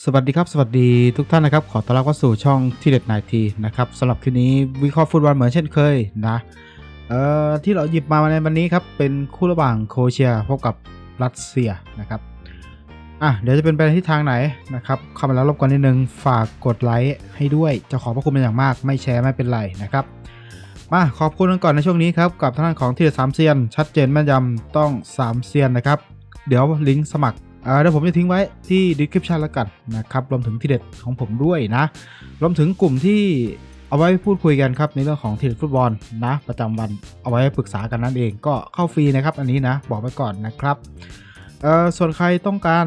สวัสดีครับ สวัสดีทุกท่านนะครับ ขอต้อนรับเข้าสู่ช่องที่เด็ดนายทีนะครับสำหรับคลิปนี้วิเคราะห์ฟุตบอลเหมือนเช่นเคยนะเอ่อที่เราหยิบมาในวันนี้ครับเป็นคู่ระหว่างโครเอเชียพบกับรัสเซียนะครับอะเดี๋ยวจะเป็นไปในทิศทางไหนนะครับเข้ามาแล้วรบกวนนิดนึงฝากกดไลค์ให้ด้วยจะขอบพระคุณเป็นอย่างมาก ไม่แชร์ไม่เป็นไรนะครับมาขอบคุณกันก่อนในช่วงนี้ครับกับทางด้านของที่เด็ดสามเซียนชัดเจนแม่นยำต้องสามเซียนนะครับ เดี๋ยวลิงก์สมัคร อ่อเดี๋ยวผมจะทิ้งไว้ที่ description แล้วกันนะครับรวมถึงทีเด็ดของผมด้วยนะรวมถึงกลุ่มที่เอาไว้พูดคุยกันครับในเรื่องของทีเด็ดฟุตบอลนะ ประจำวันเอาไว้ปรึกษากันนั่นเองก็เข้าฟรีนะครับ อันนี้นะบอกไว้ก่อนนะครับเอ่อส่วนใครต้องการ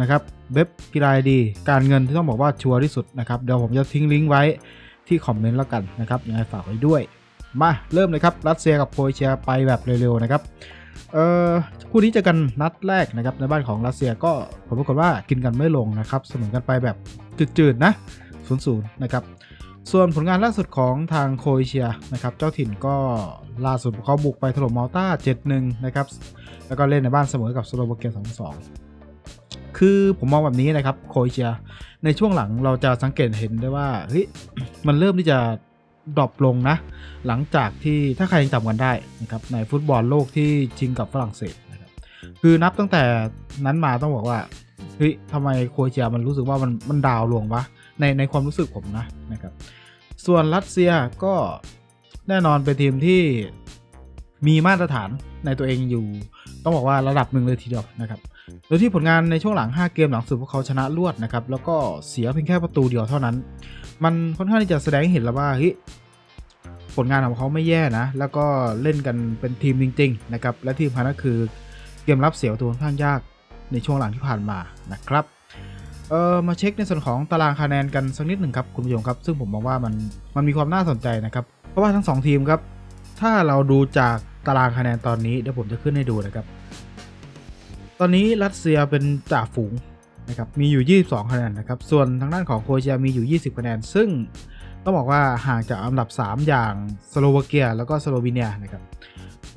นะครับเว็บกีฬาดี การเงินที่ต้องบอกว่าชัวร์ที่สุดนะครับเดี๋ยวผมจะทิ้งลิงก์ไว้ที่คอมเมนต์แล้วกันนะครับยังไงฝากไว้ด้วย มาเริ่มเลยครับรัสเซียกับโครเอเชียไปแบบเร็วๆนะครับ เอ่อคู่นี้เจอกันนัดแรกนะครับในบ้านของรัสเซียก็ผลปรากฏว่ากินกันไม่ลงนะครับเสมอกันไปแบบจืดๆนะ0 0นะครับส่วนผลงานล่าสุดของทางโครเอเชียนะครับเจ้าถิ่นก็ล่าสุดเขาบุกไปถล่มมาลตา7-1นะครับแล้วก็เล่นในบ้านเสมอกับสโลวาเกีย2-2 คือผมมองแบบนี้นะครับโครเอเชียในช่วงหลังเราจะสังเกตเห็นได้ว่าเฮ้ยมันเริ่มที่จะ ดรอปลงนะ หลังจากที่ถ้าใครยังจำกันได้นะครับในฟุตบอลโลกที่ชิงกับฝรั่งเศสนะครับคือนับตั้งแต่นั้นมาต้องบอกว่าเฮ้ยทำไมโครเอเชียมันรู้สึกว่ามันมันดาวลงวะในในความรู้สึกผมนะนะครับ ส่วนรัสเซียก็แน่นอนเป็นทีมที่มีมาตรฐานในตัวเองอยู่ ต้องบอกว่าระดับหนึ่งเลยทีเดียวนะครับ โดยที่ผลงานในช่วงหลัง 5 เกมหลังสุดพวกเขาชนะรวดนะครับ แล้วก็เสียเพียงแค่ประตูเดียวเท่านั้น มันค่อนข้างที่จะแสดงให้เห็นแล้วว่าเฮ้ยผลงานของเขาไม่แย่นะ แล้วก็เล่นกันเป็นทีมจริง ๆ นะครับ และที่สำคัญก็คือเกมรับเสียประตัวค่อนข้างยากในช่วงหลังที่ผ่านมานะครับ เออมาเช็คในส่วนของตารางคะแนนกันสักนิดหนึ่งครับคุณผู้ชมครับ ซึ่งผมมองว่ามันมันมีความน่าสนใจนะครับ เพราะว่าทั้งสองทีมครับ ถ้าเราดูจาก ตารางคะแนนตอนนี้เดี๋ยวผมจะขึ้นให้ดูนะครับ ตอนนี้รัสเซียเป็นจ่าฝูงนะครับมีอยู่ 22 คะแนนนะครับ ส่วนทางด้านของโครเอเชียมีอยู่ 20 คะแนน ซึ่งต้องบอกว่าห่างจากอันดับ 3 อย่างสโลวาเกียแล้วก็สโลวีเนียนะครับ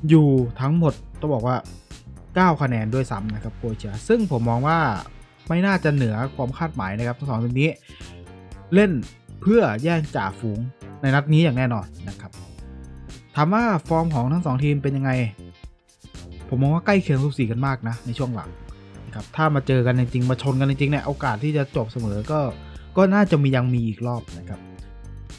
อยู่ทั้งหมดต้องบอกว่า 9 คะแนนด้วยซ้ำนะครับโครเอเชีย ซึ่งผมมองว่าไม่น่าจะเหนือความคาดหมายนะครับทั้งสองทีมนี้ เล่นเพื่อแย่งจ่าฝูงในนัดนี้อย่างแน่นอน ถามว่าฟอร์มของทั้งสองทีมเป็นยังไง ผมมองว่าใกล้เคียงสูสีกันมากนะในช่วงหลังนะครับถ้ามาเจอกันจริงๆมาชนกันจริงๆเนี่ยโอกาสที่จะจบเสมอก็ก็น่าจะมียังมีอีกรอบนะครับ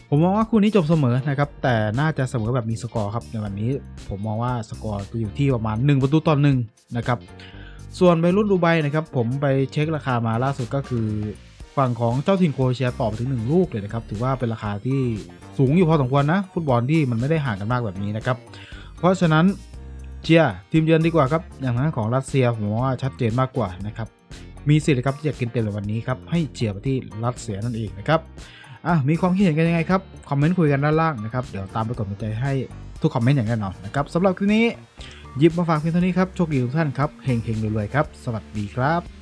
ผมมองว่าคู่นี้จบเสมอนะครับ แต่น่าจะเสมอแบบมีสกอร์ครับในวันนี้ผมมองว่าสกอร์จะอยู่ที่ประมาณ 1 ประตูต่อหนึ่งนะครับ ส่วนไปรุ่นดูไบนะครับ ผมไปเช็คราคามาล่าสุดก็คือ ฝั่งของเจ้าถิ่นโครเอเชียตอบถึง 1 ลูกเลยนะครับ ถือว่าเป็นราคาที่ สูงอยู่พอสมควรนะ ฟุตบอลที่มันไม่ได้ห่างกันมากแบบนี้นะครับ เพราะฉะนั้นเชียร์ทีมเยือนดีกว่าครับ อย่างนั้นของรัสเซียผมว่าชัดเจนมากกว่านะครับ มีสิทธิ์ครับที่จะกินเต็มในวันนี้ครับ ให้เชียร์ไปที่รัสเซียนั่นเองนะครับ อะ มีความคิดเห็นกันยังไงครับ คอมเมนต์คุยกันด้านล่างนะครับ เดี๋ยวตามไปกดหัวใจให้ทุกคอมเมนต์อย่างแน่นอนนะครับสำหรับคลิปนี้หยิบมาฝากเพียงเท่านี้ครับ โชคดีทุกท่านครับ เฮงเฮงรวยๆครับ สวัสดีครับ